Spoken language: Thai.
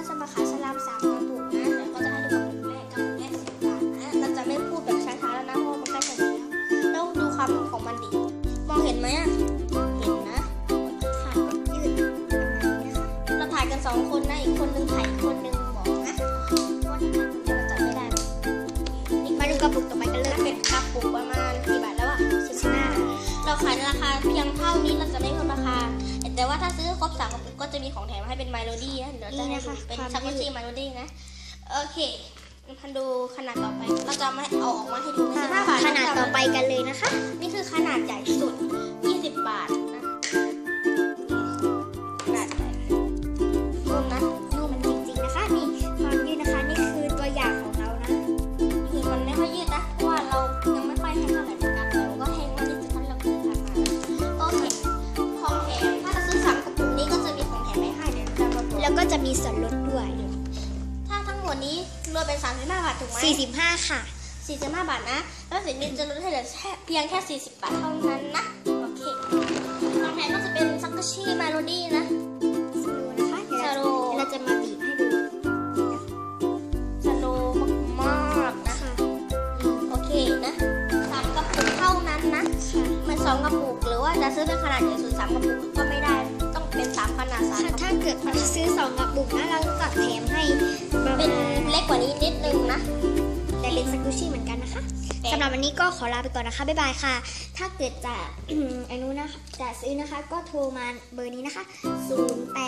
ก็จะมาขายสลามสามกระปุกนะเดี๋ยวก็จะให้ดูกระปุกแรกกระปุกแรกสิบบาทนะเราจะไม่พูดแบบช้าๆแล้วนะเพราะมันใกล้จะหมดแล้วแล้วดูความของมันดิมองเห็นไหมอะเห็นนะถ่ายยืดประมาณนี้นะคะเราถ่ายกันสองคนนะอีกคนนึงถ่ายอีกคนนึง ถ้าซื้อครบสามกระปุกก็จะมีของแถมให้เป็นไมโลดี้นะเดี๋ยวจะให้ดูเป็นชักโกซี่ไมโลดี้นะ โอเคพันดูขนาดต่อไป เราจะไม่เอาออกมาให้ดูนะ15บาทขนาดต่อไปกันเลยนะคะ นี่คือขนาดใหญ่สุ แล้วก็จะมีส่วนลดด้วย ถ้าทั้งหมดนี้รวมเป็น 35 บาทถูกไหม45 ค่ะ 45 บาทนะ แล้วสิ่งนี้จะลดให้เหลือแค่เพียงแค่ 40 บาทเท่านั้นนะ โอเคของแถมก็จะเป็นซักกะชี่ไมโลดี้นะ องกระปุก หรือว่าจะซื้อเป็นขนาดใหญ่สุดสามกระปุกก็ไม่ได้ต้องเป็นสามขนาดสามค่ะกระปุกถ้าเกิดเราซื้อ2กระปุกนะเราจะแถมให้ประเป็นมาณเล็กกว่านี้นิดนึงนะแต่เป็นสกุชี่เหมือนกันนะคะสำหรับวันนี้ก็ขอลาไปก่อนนะคะบ๊ายบายค่ะ ถ้าเกิดจะอันนู้นนะคะจะซื้อนะคะก็โทรมาเบอร์นี้นะคะ0 8